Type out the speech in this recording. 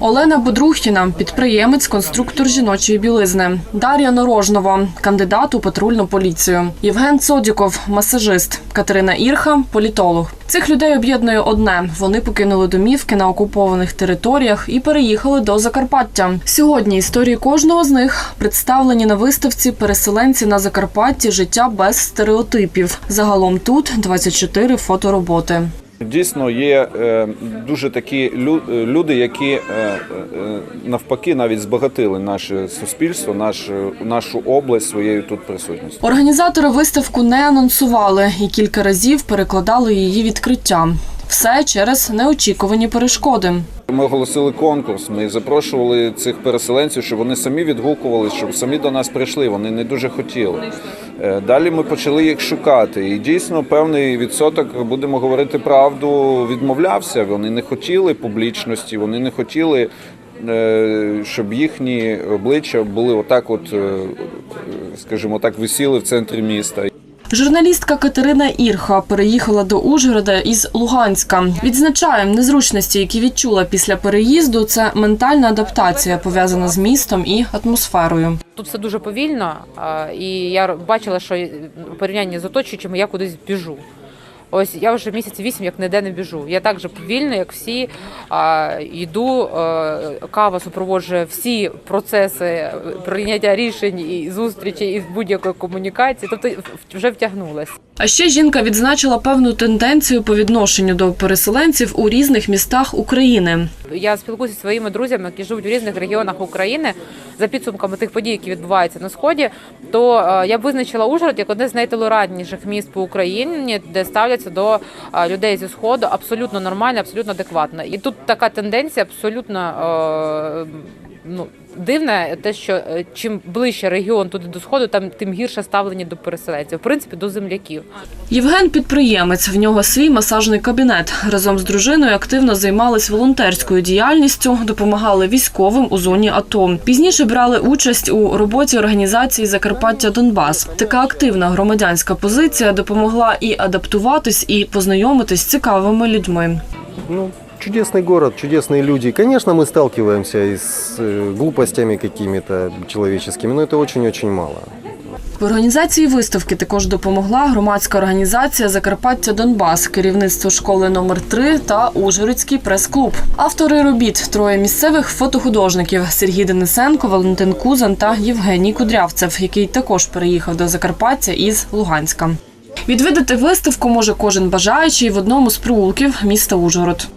Олена Бодрухіна, підприємець, конструктор жіночої білизни. Дар'я Норожнова, кандидат у патрульну поліцію. Євген Цодіков, масажист. Катерина Ірха, політолог. Цих людей об'єднує одне: вони покинули домівки на окупованих територіях і переїхали до Закарпаття. Сьогодні історії кожного з них представлені на виставці Переселенці на Закарпатті життя без стереотипів. Загалом тут 24 фотороботи. Дійсно, є е, дуже такі лю- е, люди, які е, навпаки навіть збагатили наше суспільство, наш, нашу область своєю тут присутністю. Організатори виставку не анонсували і кілька разів перекладали її відкриття. Все через неочікувані перешкоди. Ми оголосили конкурс. Ми запрошували цих переселенців, щоб вони самі відгукували, щоб самі до нас прийшли. Вони не дуже хотіли. Е, Далі ми почали їх шукати. І дійсно певний відсоток, будемо говорити правду, відмовлявся. Вони не хотіли публічності, вони не хотіли. е, Щоб їхні обличчя були отак, от е, скажімо так, висіли в центрі міста. Журналістка Катерина Ірха переїхала до Ужгорода із Луганська. Відзначає незручності, які відчула після переїзду. Це ментальна адаптація, пов'язана з містом і атмосферою. Тут все дуже повільно, і я бачила, що порівняння з оточуючими я кудись біжу. Ось я вже місяць вісім як ніде не біжу. Я так же повільно, як всі а, йду. А, Кава супроводжує всі процеси е, прийняття рішень і зустрічі і будь-якої комунікації. Тобто вже втягнулася. А ще жінка відзначила певну тенденцію по відношенню до переселенців у різних містах України. Я спілкуюся зі своїми друзями, які живуть в різних регіонах України за підсумками тих подій, які відбуваються на сході. То е, я б визначила Ужгород як одне з найтолерантніших міст по Україні, де ставляться до е, людей зі сходу абсолютно нормально, абсолютно адекватно. І тут така тенденція абсолютно е, ну. Дивне те, що е, чим ближче регіон туди до сходу, там тим гірше ставлення до переселенців, в принципі, до земляків. Євген підприємець. В нього свій масажний кабінет. Разом з дружиною активно займались волонтерською діяльністю, допомагали військовим у зоні АТО. Пізніше брали участь у роботі організації Закарпаття Донбас. Така активна громадянська позиція допомогла і адаптуватись, і познайомитись з цікавими людьми. Ну, чудесный город, чудесные люди. Конечно, мы сталкиваемся и с э, глупостями какими-то человеческими, но это очень-очень мало. В організації виставки також допомогла громадська організація Закарпаття Донбас, керівництво школи номер 3 та Ужгородський прес-клуб. Автори робіт троє місцевих фотохудожників Сергій Денисенко, Валентин Кузан та Євгеній Кудрявцев, який також переїхав до Закарпаття із Луганська. Відвідати виставку може кожен бажаючий в одному з проулків міста Ужгород.